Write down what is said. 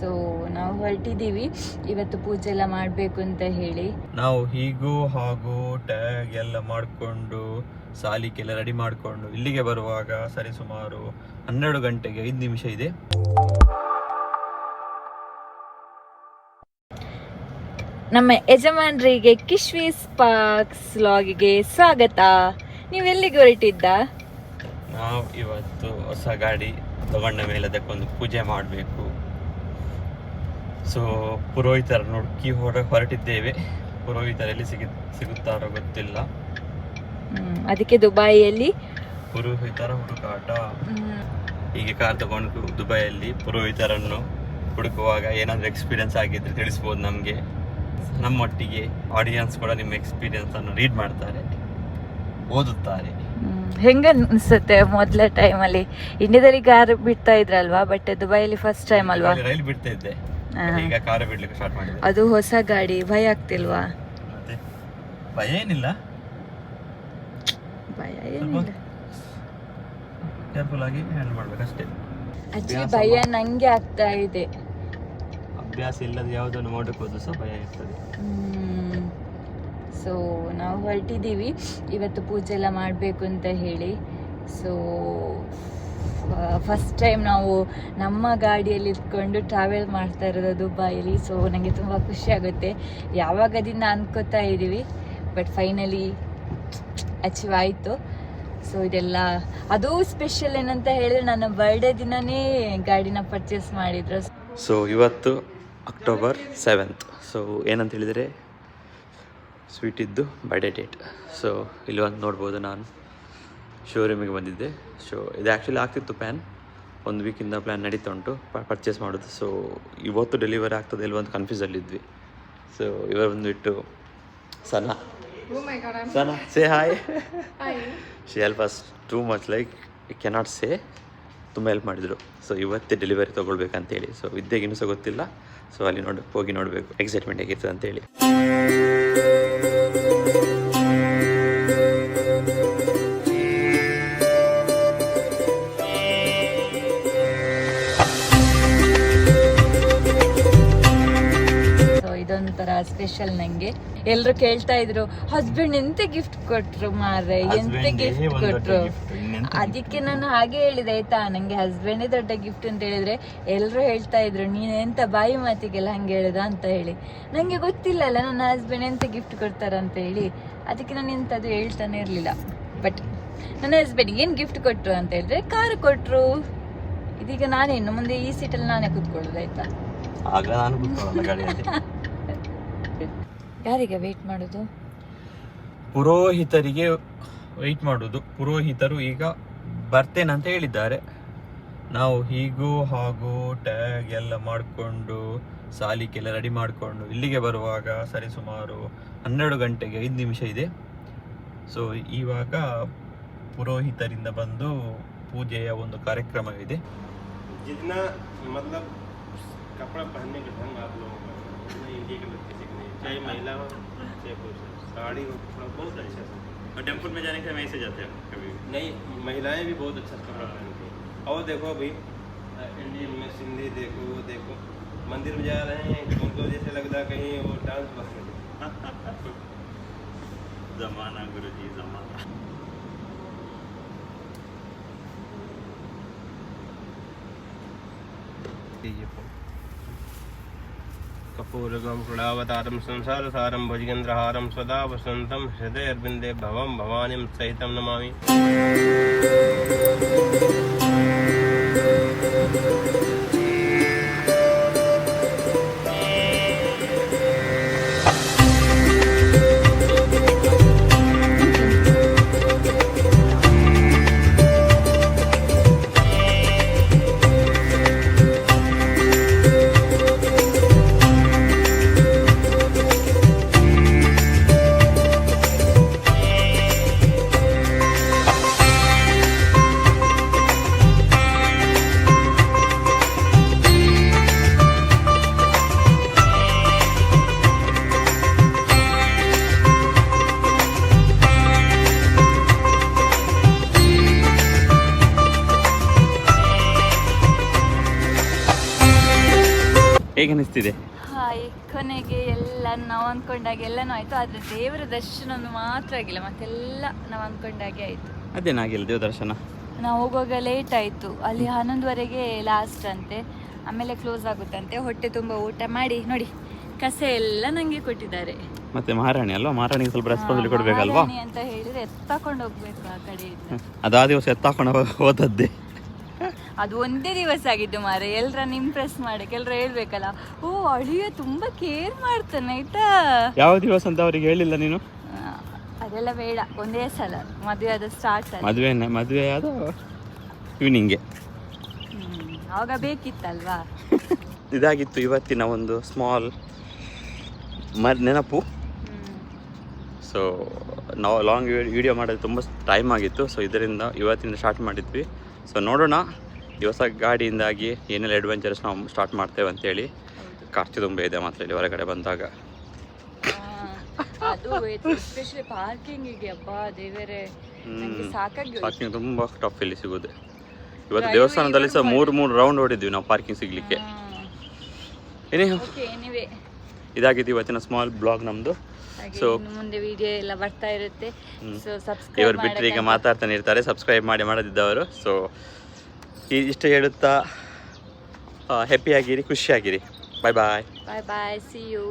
So ನಾವು ಹೊರಟಿದ್ದೀವಿ. ಇವತ್ತು ಪೂಜೆ ಎಲ್ಲ ಮಾಡಬೇಕು ಅಂತ ಹೇಳಿ. ನಾವು ಹೀಗೂ ಹಾಗೂ ಟ್ಯಾಗ್ ಎಲ್ಲ ಮಾಡಿಕೊಂಡು ಸಾಲಿಕೆಲ್ಲ ರೆಡಿ ಮಾಡಿಕೊಂಡು ಇಲ್ಲಿಗೆ ಬರುವಾಗ ಸರಿ ಸುಮಾರು ಹನ್ನೆರಡು ಗಂಟೆಗೆ ಐದು ನಿಮಿಷ ಇದೆ. ನಮ್ಮ ಯಜಮಾನರಿಗೆ ಕಿಶ್ವಿ ಸ್ಪಾರ್ಕ್ಸ್ ಲಾಗಿಗೆ ಸ್ವಾಗತ. ನೀವು ಎಲ್ಲಿಗೆ ಹೊರಟಿದ್ದ? ನಾವು ಇವತ್ತು ಹೊಸ ಗಾಡಿ ತಗೊಂಡ ಮೇಲೆ ಅದಕ್ಕೊಂದು ಪೂಜೆ ಮಾಡಬೇಕು. ಸೊ ಪುರೋಹಿತರ ನುಡುಕಿ ಹೊರ ಹೊರಟಿದ್ದೇವೆ. ಪುರೋಹಿತರಲ್ಲಿ ಸಿಗ ಸಿಗುತ್ತಾರೋ ಗೊತ್ತಿಲ್ಲ. ಅದಕ್ಕೆ ದುಬೈಯಲ್ಲಿ? ಪುರೋಹಿತರ ಹುಡುಕಾಟ. ಹೀಗೆ ಕಾರ್ ತಗೊಂಡು ದುಬೈಯಲ್ಲಿ ಪುರೋಹಿತರನ್ನು ಹುಡುಕುವಾಗ ಏನಾದರೂ ಎಕ್ಸ್ಪೀರಿಯನ್ಸ್ ಆಗಿದ್ರೆ ತಿಳಿಸ್ಬೋದು ನಮಗೆ. ನಮ್ಮೊಟ್ಟಿಗೆ ಆಡಿಯನ್ಸ್ ಕೂಡ ನಿಮ್ಮ ಎಕ್ಸ್ಪೀರಿಯನ್ಸ್ ಅನ್ನು ರೀಡ್ ಮಾಡ್ತಾರೆ ಓದುತ್ತಾರೆ. ಹೆಂಗ ಅನ್ಸುತ್ತೆ ಮೊದಲ ಟೈಮಲ್ಲಿ ಇಂಡಿಯಾದಲ್ಲಿ ಕಾರ್ ಬಿಡ್ತಾ ಇದ್ರಲ್ವಾ? ಬಟ್ ದುಬೈಯಲ್ಲಿ ಫಸ್ಟ್ ಟೈಮ್ ಅಲ್ವಾ? ರೈಲ್ ಬಿಡ್ತಾ ಇದ್ದೆ. ಈಗ ಕಾರ ಬಿಡ್ಲಿಕ್ಕೆ ಸ್ಟಾರ್ಟ್ ಮಾಡಿದೆ ಅದು ಹೊಸ ಗಾಡಿ ಭಯ ಆಗ್ತಿಲ್ವಾ? ಭಯ ಏನಿಲ್ಲ. ಭಯ ಏನಿಲ್ಲ. ಕೇರ್ಫುಲ್ ಆಗಿ ಹ್ಯಾಂಡಲ್ ಮಾಡ್ಬೇಕಷ್ಟೇ ಆಕ್ಚುಲಿ ಭಯ ನಂಗೆ ಆಗ್ತಾ ಇದೆ. ಅಭ್ಯಾಸ ಇಲ್ಲದ ಯಾವುದನ್ನು ಮಾಡೋಕೆ ಹೋದ್ರು ಸಹ ಭಯ ಇರ್ತದೆ ಸೊ ನಾವು ಹೊರಟಿದ್ದೀವಿ. ಇವತ್ತು ಪೂಜೆ ಎಲ್ಲ ಮಾಡಬೇಕು ಅಂತ ಹೇಳಿ. ಸೊ ಫಸ್ಟ್ ಟೈಮ್ ನಾವು ನಮ್ಮ ಗಾಡಿಯಲ್ಲಿ ಇದ್ಕೊಂಡು ಟ್ರಾವೆಲ್ ಮಾಡ್ತಾ ಇರೋದು ದುಬೈಲಿ. ಸೊ ನನಗೆ ತುಂಬ ಖುಷಿ ಆಗುತ್ತೆ. ಯಾವಾಗದಿಂದ ಅನ್ಕೋತಾ ಇದ್ದೀವಿ ಬಟ್ ಫೈನಲಿ ಅಚೀವ್ ಆಯಿತು. ಸೊ ಇದೆಲ್ಲ, ಅದು ಸ್ಪೆಷಲ್ ಏನಂತ ಹೇಳಿದ್ರೆ ನನ್ನ ಬರ್ಡೇ ದಿನನೇ ಗಾಡಿನ ಪರ್ಚೇಸ್ ಮಾಡಿದ್ರು. ಸೊ ಇವತ್ತು ಅಕ್ಟೋಬರ್ ಸೆವೆಂತ್ ಸೊ ಏನಂತ ಹೇಳಿದರೆ ಸ್ವೀಟ್ ಇದ್ದು ಬರ್ಡೇ ಡೇಟ್ ಸೊ ಇಲ್ಲಿ ಒಂದು ನೋಡ್ಬೋದು ನಾನು. ಶೋರೂಮಿಗೆ ಬಂದಿದ್ದೆ. ಸೊ ಇದು ಆ್ಯಕ್ಚುಲಿ ಆಗ್ತಿತ್ತು ಪ್ಲ್ಯಾನ್ ಒಂದು ವೀಕಿಂದ ಪ್ಲ್ಯಾನ್ ನಡೀತಾ ಉಂಟು. ಪರ್ಚೇಸ್ ಮಾಡೋದು. ಸೊ ಇವತ್ತು ಡೆಲಿವರಿ ಆಗ್ತದೆ ಇಲ್ವ ಒಂದು ಕನ್ಫ್ಯೂಸಲ್ಲಿದ್ವಿ ಸೊ ಇವರು ಬಂದುಬಿಟ್ಟು Sana. Sana say hi she help us too much like I cannot say ತುಂಬ ಹೆಲ್ಪ್ ಮಾಡಿದರು. ಸೊ ಇವತ್ತೇ ಡೆಲಿವರಿ ತೊಗೊಳ್ಬೇಕಂತೇಳಿ. ಸೊ ವಿದ್ಯೆಗೆ ಇನ್ನೂ ಸಹ ಗೊತ್ತಿಲ್ಲ. ಸೊ ಅಲ್ಲಿ ನೋಡಿ ಹೋಗಿ ನೋಡಬೇಕು. ಎಕ್ಸೈಟ್ಮೆಂಟ್ ಹೇಗಿರ್ತದೆ ಅಂತೇಳಿ. ಇದೊಂಥರ ಸ್ಪೆಷಲ್ ನಂಗೆ. ಎಲ್ರು ಕೇಳ್ತಾ ಇದ್ರು ಹಸ್ಬೆಂಡ್ ಎಂತ ಗಿಫ್ಟ್ ಕೊಟ್ರು ಮಾರ್ರೆ? ಎಂತ ಗಿಫ್ಟ್ ಕೊಟ್ರು? ಅದಕ್ಕೆ ನಾನು ಹಾಗೆ ಹೇಳಿದೆ ಆಯ್ತಾ? ನಂಗೆ ಹಸ್ಬೆಂಡ್ ದೊಡ್ಡ ಗಿಫ್ಟ್ ಅಂತ ಹೇಳಿದ್ರೆ ಎಲ್ರು ಹೇಳ್ತಾ ಇದ್ರು ನೀನ್ ಎಂತ ಬಾಯಿ ಮಾತಿಗೆಲ್ಲ ಹಂಗೆ ಹೇಳುದ? ಅಂತ ಹೇಳಿ. ನಂಗೆ ಗೊತ್ತಿಲ್ಲ ಅಲ್ಲ ನನ್ನ ಹಸ್ಬೆಂಡ್ ಎಂತ ಗಿಫ್ಟ್ ಕೊಡ್ತಾರ ಅಂತ ಹೇಳಿ. ಅದಕ್ಕೆ ನಾನು ಎಂತದು ಹೇಳ್ತಾನೆ ಇರ್ಲಿಲ್ಲ. ಬಟ್ ನನ್ನ ಹಸ್ಬೆಂಡ್ ಏನ್ ಗಿಫ್ಟ್ ಕೊಟ್ರು ಅಂತ ಹೇಳಿದ್ರೆ ಕಾರ್ ಕೊಟ್ರು. ಇದೀಗ ನಾನೇನು ಮುಂದೆ ಈ ಸೀಟಲ್ಲಿ ನಾನೇ ಕೂತ್ಕೊಳ್ಳೋದು ಆಯ್ತಾ? ಆಗ ನಾನು ಯಾರಿಗೆ ವೇಟ್ ಮಾಡೋದು? ಪುರೋಹಿತರಿಗೆ ವೆಯ್ಟ್ ಮಾಡೋದು. ಪುರೋಹಿತರು ಈಗ ಬರ್ತೇನೆ ಅಂತ ಹೇಳಿದ್ದಾರೆ. ನಾವು ಹೀಗೂ ಹಾಗೂ ಟ್ಯಾಗ್ ಎಲ್ಲ ಮಾಡಿಕೊಂಡು ಸಾಲಿಕೆಲ್ಲ ರೆಡಿ ಮಾಡಿಕೊಂಡು ಇಲ್ಲಿಗೆ ಬರುವಾಗ ಸರಿ ಸುಮಾರು ಹನ್ನೆರಡು ಗಂಟೆಗೆ ಐದು ನಿಮಿಷ ಇದೆ. ಸೊ ಇವಾಗ ಪುರೋಹಿತರಿಂದ ಬಂದು ಪೂಜೆಯ ಒಂದು ಕಾರ್ಯಕ್ರಮವಿದೆ ಜಿದ್ನ ಕಪಡ लोगों का इंडिया के चाहे महिला हो चाहे पुरुष हो साड़ी हो कपड़ा बहुत अच्छा से टेंपल में जाने के ऐसे जाते हैं कभी नहीं महिलाएँ भी बहुत अच्छा कपड़ा पहनती हैं। और देखो अभी इंडियन में सिंधी देखो वो देखो मंदिर में जा रहे हैं उनको जैसे लगता है कहीं वो डांस बस जमाना गुरु जी जमाना कुलावतारम కపూరుగం కృళావతారం సంసారసారం భుజగేంద్రహారం సదా వసంతం హృదయర్బిందే భవం భవానీం సహితం నమామి ಹೇಗೆ ಅನಿಸ್ತಿದೆ ಹಾಯ್ ಕೊನೆಗೆ ಎಲ್ಲ ನಾವು ಅನ್ಕೊಂಡಾಗ ಎಲ್ಲನೂ ಆಯ್ತು ಆದ್ರೆ ದೇವರ ದರ್ಶನ ಮಾತ್ರ ಆಗಿಲ್ಲ ಮತ್ತೆಲ್ಲ ನಾವು ಅನ್ಕೊಂಡಾಗೆ ಆಯ್ತು. ಅದೇನಾಗಿಲ್ಲ ದೇವ ದರ್ಶನ? ನಾವು ಹೋಗುವಾಗ ಲೇಟ್ ಆಯ್ತು ಅಲ್ಲಿ ಹನ್ನೊಂದುವರೆಗೆ ಲಾಸ್ಟ್ ಅಂತೆ ಆಮೇಲೆ ಕ್ಲೋಸ್ ಆಗುತ್ತಂತೆ ಹೊಟ್ಟೆ ತುಂಬಾ ಊಟ ಮಾಡಿ ನೋಡಿ ಕಸ ಎಲ್ಲ ನನಗೆ ಕೊಟ್ಟಿದ್ದಾರೆ. ಮತ್ತೆ ಮಹಾರಾಣಿ ಅಲ್ವಾ? ಮಹಾರಾಣಿಗೆ ಸ್ವಲ್ಪ ರೆಸ್ಪಾನ್ಸಿಬಿಲಿಟಿ ಕೊಡ್ಬೇಕಲ್ವಾ? ಅಂತ ಹೇಳಿದ್ರೆ ಎತ್ತಾಕೊಂಡು ಹೋಗ್ಬೇಕು ಆ ಕಡೆ ಅದು ಆ ದಿವಸ ಎತ್ತಾಕೊಂಡು ಹೋದದ್ದೇ. ಅದು ಒಂದೇ ದಿವಸ ಆಗಿದ್ದು ಮಾರೆ. ಎಲ್ರನ್ನ ಇಂಪ್ರೆಸ್ ಮಾಡಕ್ಕೆ ಎಲ್ಲರೂ ಹೇಳ್ಬೇಕಲ್ಲ. ಓ ಅಳಿಯ ತುಂಬಾ ಕೇರ್ ಮಾಡ್ತಾನೆ ಆಯ್ತಾ? ಯಾವ ದಿವಸ ಅಂತ ಅವ್ರಿಗೆ ಹೇಳಿಲ್ಲ ನೀನು? ಅದೆಲ್ಲ ಬೇಡ. ಒಂದೇ ಸಲ. ಮದುವೆ ಆದ ಸ್ಟಾರ್ಟ್ ಮದುವೆ ಮದುವೆ ಆದ ಈವ್ನಿಂಗೆ ಹ್ಮ್. ಆವಾಗ ಬೇಕಿತ್ತಲ್ವಾ? ಇದಾಗಿತ್ತು ಇವತ್ತಿನ ಒಂದು ಸ್ಮಾಲ್ ಮರ್ ನೆನಪು. ಸೊ ನಾವು ಲಾಂಗ್ ವಿಡಿಯೋ ಮಾಡೋದು ತುಂಬ ಟೈಮ್ ಆಗಿತ್ತು. ಸೊ ಇದರಿಂದ ಇವತ್ತಿಂದ ಸ್ಟಾರ್ಟ್ ಮಾಡಿದ್ವಿ. ಸೊ ನೋಡೋಣ. ಈ ಹೊಸ ಗಾಡಿಯಿಂದಾಗಿ ಏನೆಲ್ಲ ಅಡ್ವೆಂಚರ್ಸ್ ನಾವು ಸ್ಟಾರ್ಟ್ ಮಾಡ್ತೇವೆ ಅಂತೇಳಿ ಖರ್ಚು ತುಂಬ ಇದೆ ಮಾತ್ರ ಇಲ್ಲಿ ಹೊರಗಡೆ ಬಂದಾಗ. ಪಾರ್ಕಿಂಗ್ ತುಂಬ ಟಫ್ ಇಲ್ಲಿ ಸಿಗೋದು. ಇವತ್ತು ದೇವಸ್ಥಾನದಲ್ಲಿ ಸಹ ಮೂರು ಮೂರು ರೌಂಡ್ ಹೊಡಿದ್ವಿ ನಾವು ಪಾರ್ಕಿಂಗ್ ಸಿಗಲಿಕ್ಕೆ. ಇದಾಗಿದೆ ಏನೇ ಇದಾಗಿತ್ತು ಇವತ್ತಿನ ಸ್ಮಾಲ್ ಬ್ಲಾಗ್ ನಮ್ಮದು ಸೊ ಮುಂದೆ ವಿಡಿಯೋ ಎಲ್ಲ ಬರ್ತಾ ಇರುತ್ತೆ. ಸೊ ಇವರು ಬಿಟ್ಟರೆ ಈಗ ಮಾತಾಡ್ತಾನೆ ಇರ್ತಾರೆ ಸಬ್ಸ್ಕ್ರೈಬ್ ಮಾಡಿ ಮಾಡದಿದ್ದವರು. ಸೊ ಇಷ್ಟು ಹೇಳುತ್ತಾ ಹ್ಯಾಪಿಯಾಗಿರಿ ಖುಷಿಯಾಗಿರಿ. ಬಾಯ್ ಬಾಯ್ ಬಾಯ್ ಬಾಯ್ ಸಿ ಯು